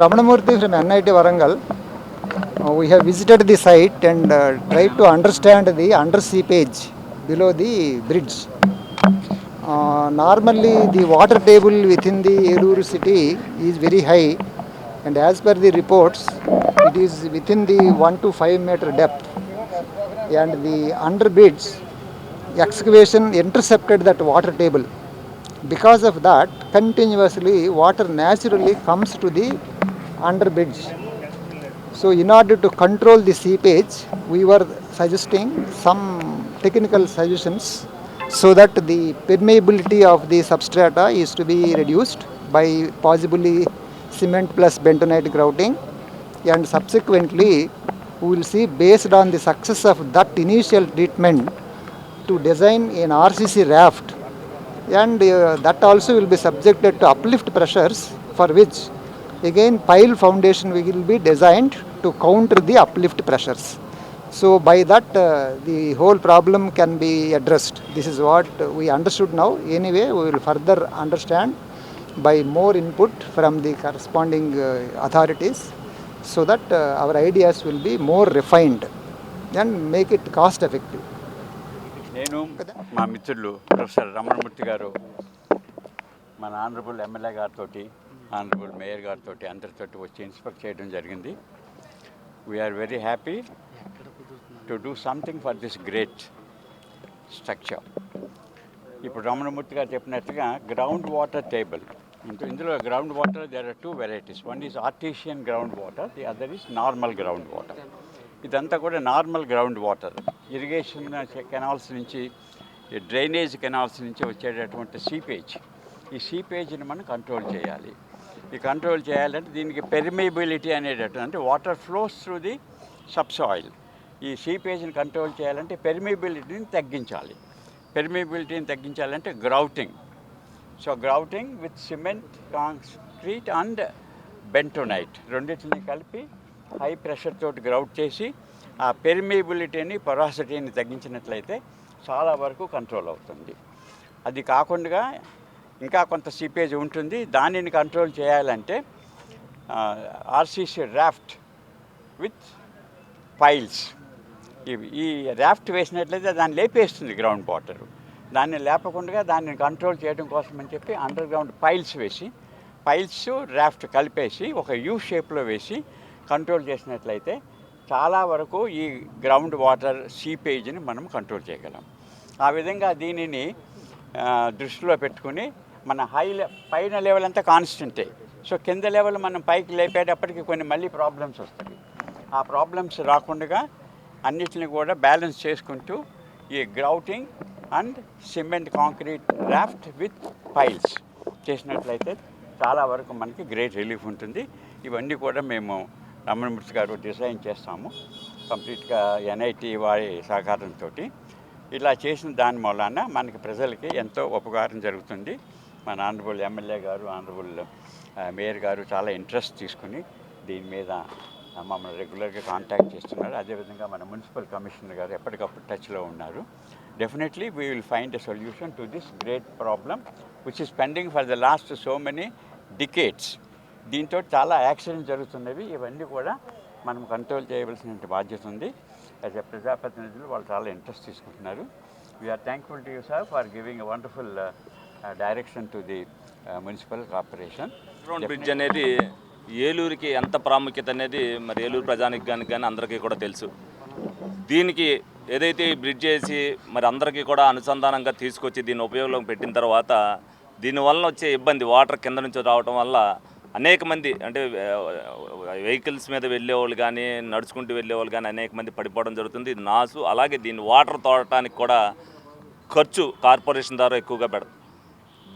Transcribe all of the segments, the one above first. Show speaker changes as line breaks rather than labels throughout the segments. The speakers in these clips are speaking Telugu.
Ramanamurthy from NIT Varangal. Uh, we have visited the site and uh, tried to understand the under seepage below the bridge. Uh, normally, the water table within the Eluru city is very high, and as per the reports, it is within the 1 to 5 meter depth. And the under bridge excavation intercepted that water table. Because of that, continuously water naturally comes to the under bridge. So, in order to control the seepage, we were suggesting some technical suggestions so that the permeability of the substrata is to be reduced by possibly cement plus bentonite grouting and subsequently we will see based on the success of that initial treatment to design an RCC raft and uh, that also will be subjected to uplift pressures for which again pile foundation will be designed to counter the uplift pressures so by that uh, the whole problem can be addressed this is what we understood now anyway we will further understand by more input from the corresponding uh, authorities so that uh, our ideas will be more refined and make it cost effective
నేను మా మిత్రులు ప్రొఫెసర్ రమణమూర్తి గారు మన ఆనరబుల్ ఎమ్మెల్యే గారితో ఆనరబుల్ మేయర్ గారితో అందరితో వచ్చి ఇన్స్పెక్ట్ చేయడం జరిగింది. We're very happy to do something for this great structure ఇప్పుడు రమణమూర్తి గారు చెప్పినట్టుగా గ్రౌండ్ వాటర్ టేబుల్ ఇందులో ground water there are two varieties one is artesian ground water the other is normal ground water ఇదంతా కూడా normal ground water irrigation canals నుంచి డ్రైనేజ్ కెనాల్స్ నుంచి వచ్చేటటువంటి సీపేజ్ ఈ సీపేజ్ని మనం కంట్రోల్ చేయాలి. ఈ కంట్రోల్ చేయాలంటే దీనికి పెర్మిబిలిటీ అనేటట్టు అంటే water flows through the subsoil ఈ సీపేజ్ని కంట్రోల్ చేయాలంటే పెర్మిబిలిటీని తగ్గించాలి. పెర్మిబిలిటీని తగ్గించాలంటే grouting so grouting with cement concrete and bentonite రెండింటిని కలిపి హై ప్రెషర్ తోటి గ్రౌట్ చేసి ఆ పెర్మిబిలిటీని పొరాసిటీని తగ్గించినట్లయితే చాలా వరకు కంట్రోల్ అవుతుంది. అది కాకుండా ఇంకా కొంత సీపేజ్ ఉంటుంది. దానిని కంట్రోల్ చేయాలంటే ఆర్సీసీ రాఫ్ట్ విత్ పైల్స్ ఈ రాఫ్ట్ వేసినట్లయితే దాన్ని లేపేస్తుంది గ్రౌండ్ వాటర్ దాన్ని లేపకుండా దాన్ని కంట్రోల్ చేయడం కోసం అని చెప్పి అండర్ గ్రౌండ్ పైల్స్ వేసి పైల్స్ రాఫ్ట్ కలిపేసి ఒక యూ షేప్లో వేసి కంట్రోల్ చేసినట్లయితే చాలా వరకు ఈ గ్రౌండ్ వాటర్ సీపేజ్ని మనం కంట్రోల్ చేయగలం. ఆ విధంగా దీనిని దృష్టిలో పెట్టుకుని మన హై లె పైన లెవెల్ అంతా కాన్స్టెంటే సో కింద లెవెల్ మనం పైకి లేపేటప్పటికి కొన్ని మళ్ళీ ప్రాబ్లమ్స్ వస్తాయి. ఆ ప్రాబ్లమ్స్ రాకుండా అన్నిటిని కూడా బ్యాలెన్స్ చేసుకుంటూ ఈ grouting and cement concrete raft with piles చేసినట్లయితే చాలా వరకు మనకి గ్రేట్ రిలీఫ్ ఉంటుంది. ఇవన్నీ కూడా మేము రమణమూర్తి గారు డిజైన్ చేస్తాము. కంప్లీట్గా ఎన్ఐటి వారి సహకారంతో ఇలా చేసిన దాని మూలాన మనకి ప్రజలకి ఎంతో ఉపకారం జరుగుతుంది. మన ఆనరబుల్ ఎమ్మెల్యే గారు ఆనరబుల్ మేయర్ గారు చాలా ఇంట్రెస్ట్ తీసుకుని దీని మీద మమ్మల్ని రెగ్యులర్గా కాంటాక్ట్ చేస్తున్నారు. అదేవిధంగా మన మున్సిపల్ కమిషనర్ గారు ఎప్పటికప్పుడు టచ్లో ఉన్నారు. Definitely we will find a solution to this great problem which is pending for the last so many decades దీంతో చాలా యాక్సిడెంట్ జరుగుతున్నవి. ఇవన్నీ కూడా మనం కంట్రోల్ చేయవలసిన బాధ్యత ఉంది. యాజ్ ఎ ప్రజాప్రతినిధులు వాళ్ళు చాలా ఇంట్రెస్ట్ తీసుకుంటున్నారు. We are thankful to you sir for giving a wonderful direction to the municipal corporation
bridge అనేది ఏలూరుకి ఎంత ప్రాముఖ్యత అనేది మరి ఏలూరు ప్రజానికి కానీ కానీ అందరికీ కూడా తెలుసు. దీనికి ఏదైతే ఈ బ్రిడ్జ్ వేసి మరి అందరికీ కూడా అనుసంధానంగా తీసుకొచ్చి దీన్ని ఉపయోగంలో పెట్టిన తర్వాత దీనివల్ల వచ్చే ఇబ్బంది వాటర్ కింద నుంచి రావడం వల్ల అనేక మంది అంటే వెహికల్స్ మీద వెళ్ళేవాళ్ళు కానీ నడుచుకుంటూ వెళ్ళేవాళ్ళు కానీ అనేక మంది పడిపోవడం జరుగుతుంది. ఇది నాసు. అలాగే దీన్ని వాటర్ తోడటానికి కూడా ఖర్చు కార్పొరేషన్ ద్వారా ఎక్కువగా పెడతాం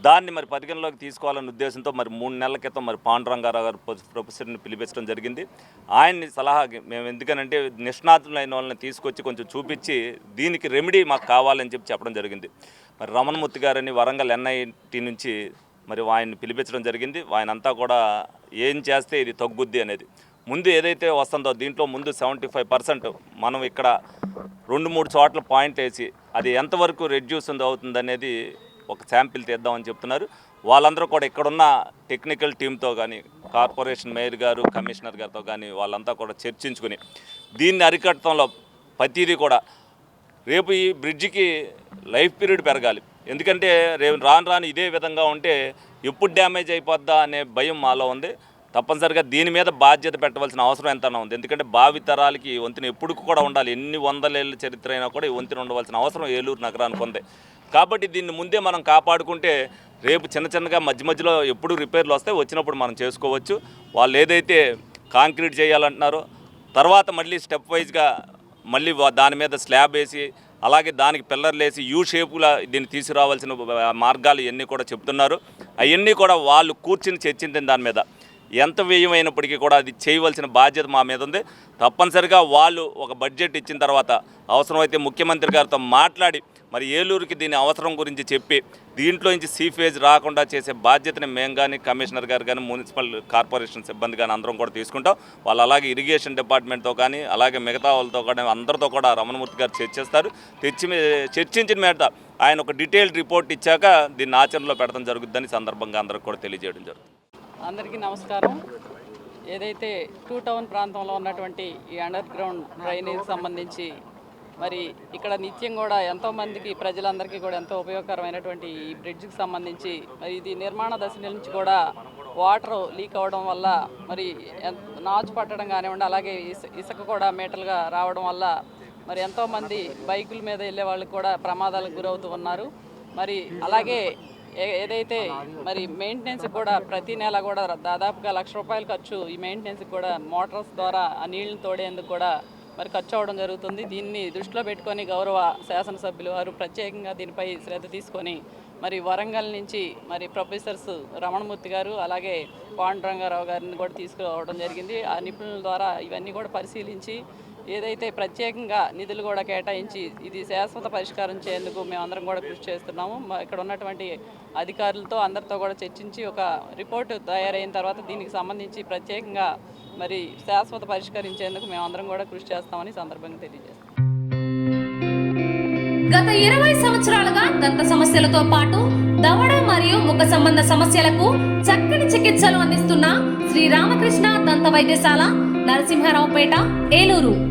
దాన్ని మరి పరిగణలోకి తీసుకోవాలనే ఉద్దేశంతో మరి మూడు నెలల క్రితం మరి పాండురంగారావు గారు ప్రొ- ప్రొఫెసర్ని పిలిపించడం జరిగింది. ఆయన్ని సలహా మేము ఎందుకనంటే నిష్ణాతులైన వాళ్ళని తీసుకొచ్చి కొంచెం చూపించి దీనికి రెమెడీ మాకు కావాలని చెప్పి చెప్పడం జరిగింది. మరి రమణమూర్తి గారని వరంగల్ ఎన్ఐటి నుంచి మరి ఆయన్ని పిలిపించడం జరిగింది. ఆయన అంతా కూడా ఏం చేస్తే ఇది తగ్గుద్ది అనేది. ముందు ఏదైతే వస్తుందో దీంట్లో ముందు సెవెంటీ ఫైవ్ పర్సెంట్ మనం ఇక్కడ రెండు మూడు చోట్ల పాయింట్ వేసి అది ఎంతవరకు రెడ్యూస్ అవుతుంది అనేది ఒక శాంపిల్ తీద్దామని చెప్తున్నారు. వాళ్ళందరూ కూడా ఇక్కడున్న టెక్నికల్ టీంతో కానీ కార్పొరేషన్ మేయర్ గారు కమిషనర్ గారితో కానీ వాళ్ళంతా కూడా చర్చించుకుని దీన్ని అరికట్టడంలో ప్రతిదీ కూడా రేపు ఈ బ్రిడ్జికి లైఫ్ పీరియడ్ పెరగాలి. ఎందుకంటే రేపు రాను రాను ఇదే విధంగా ఉంటే ఎప్పుడు డ్యామేజ్ అయిపోద్దా అనే భయం మాలో ఉంది. తప్పనిసరిగా దీని మీద బాధ్యత పెట్టవలసిన అవసరం ఎంతైనా ఉంది. ఎందుకంటే భావి తరాలకి ఈ వంతెన ఎప్పుడు కూడా ఉండాలి. ఎన్ని వందలేళ్ళ చరిత్ర అయినా కూడా ఈ వంతెన ఉండవలసిన అవసరం ఏలూరు నగరానికి ఉంది. కాబట్టి దీన్ని ముందే మనం కాపాడుకుంటే రేపు చిన్న చిన్నగా మధ్య మధ్యలో ఎప్పుడు రిపేర్లు వస్తే వచ్చినప్పుడు మనం చేసుకోవచ్చు. వాళ్ళు ఏదైతే కాంక్రీట్ చేయాలంటున్నారో తర్వాత మళ్ళీ స్టెప్ వైజ్గా మళ్ళీ వా- దాని మీద స్లాబ్ వేసి అలాగే దానికి పిల్లర్లు వేసి యూ షేపులా దీన్ని తీసుకురావాల్సిన మార్గాలు ఇవన్నీ కూడా చెప్తున్నారు. అవన్నీ కూడా వాళ్ళు కూర్చుని చర్చించిన దాని మీద. ఎంత వ్యయమైనప్పటికీ కూడా అది చేయవలసిన బాధ్యత మా మీద ఉంది. తప్పనిసరిగా వాళ్ళు ఒక బడ్జెట్ ఇచ్చిన తర్వాత అవసరమైతే ముఖ్యమంత్రి గారితో మాట్లాడి మరి ఏలూరుకి దీని అవసరం గురించి చెప్పి దీంట్లో నుంచి సీఫేజ్ రాకుండా చేసే బాధ్యతని మేము కానీ కమిషనర్ గారు కానీ మున్సిపల్ కార్పొరేషన్ సిబ్బంది కానీ అందరం కూడా తీసుకుంటాం. వాళ్ళు అలాగే ఇరిగేషన్ డిపార్ట్మెంట్తో కానీ అలాగే మిగతా వాళ్ళతో కానీ అందరితో కూడా రమణమూర్తి గారు చర్చిస్తారు. తెచ్చి చర్చించిన మీద ఆయన ఒక డీటెయిల్డ్ రిపోర్ట్ ఇచ్చాక దీన్ని ఆచరణలో పెడతాం జరుగుతుందని సందర్భంగా అందరికి కూడా తెలియజేయడం జరుగుతుంది.
అందరికీ నమస్కారం. ఏదైతే టూ టౌన్ ప్రాంతంలో ఉన్నటువంటి ఈ అండర్ గ్రౌండ్ డ్రైనేజ్ సంబంధించి మరి ఇక్కడ నిత్యం కూడా ఎంతో మందికి ప్రజలందరికీ కూడా ఎంతో ఉపయోగకరమైనటువంటి ఈ బ్రిడ్జ్కి సంబంధించి మరి ఇది నిర్మాణ దశ నుంచి కూడా వాటర్ లీక్ అవ్వడం వల్ల మరి ఎన్- నాచు పట్టడం కానివ్వండి అలాగే ఇసుక కూడా మీటలుగా రావడం వల్ల మరి ఎంతోమంది బైకుల మీద వెళ్ళే వాళ్ళు కూడా ప్రమాదాలకు గురవుతూ ఉన్నారు. మరి అలాగే ఏ- ఏదైతే మరి మెయింటెనెన్స్ కూడా ప్రతి నెల కూడా దాదాపుగా లక్ష రూపాయలు ఖర్చు ఈ మెయింటెనెన్స్ కూడా మోటార్స్ ద్వారా ఆ నీళ్ళను తోడేందుకు కూడా మరి ఖర్చు అవడం జరుగుతుంది. దీన్ని దృష్టిలో పెట్టుకొని గౌరవ శాసనసభ్యులు వారు ప్రత్యేకంగా దీనిపై శ్రద్ధ తీసుకొని మరి వరంగల్ నుంచి మరి ప్రొఫెసర్స్ రమణమూర్తి గారు అలాగే పాండురంగారావు గారిని కూడా తీసుకురావడం జరిగింది. ఆ నిపుణుల ద్వారా ఇవన్నీ కూడా పరిశీలించి ఏదైతే ప్రత్యేకంగా నిధులు కూడా కేటాయించి ఇది శాశ్వత పరిష్కారం చేసేందుకు మేమందరం కూడా కృషి చేస్తున్నాము. ఇక్కడ ఉన్నటువంటి అధికారులతో అందరితో కూడా చర్చించి ఒక రిపోర్టు తయారైన తర్వాత దీనికి సంబంధించి ప్రత్యేకంగా మరి శాశ్వత పరిష్కరించేందుకు మేమందరం కూడా కృషి చేస్తామని సందర్భంగా తెలియజేస్తాం.
గత ఇరవై సంవత్సరాలుగా దంత సమస్యలతో పాటు దవడ మరియు ముఖ సంబంధ సమస్యలకు చక్కని చికిత్సలు అందిస్తున్న శ్రీ రామకృష్ణ దంత వైద్యశాల నరసింహారావుపేట ఏలూరు.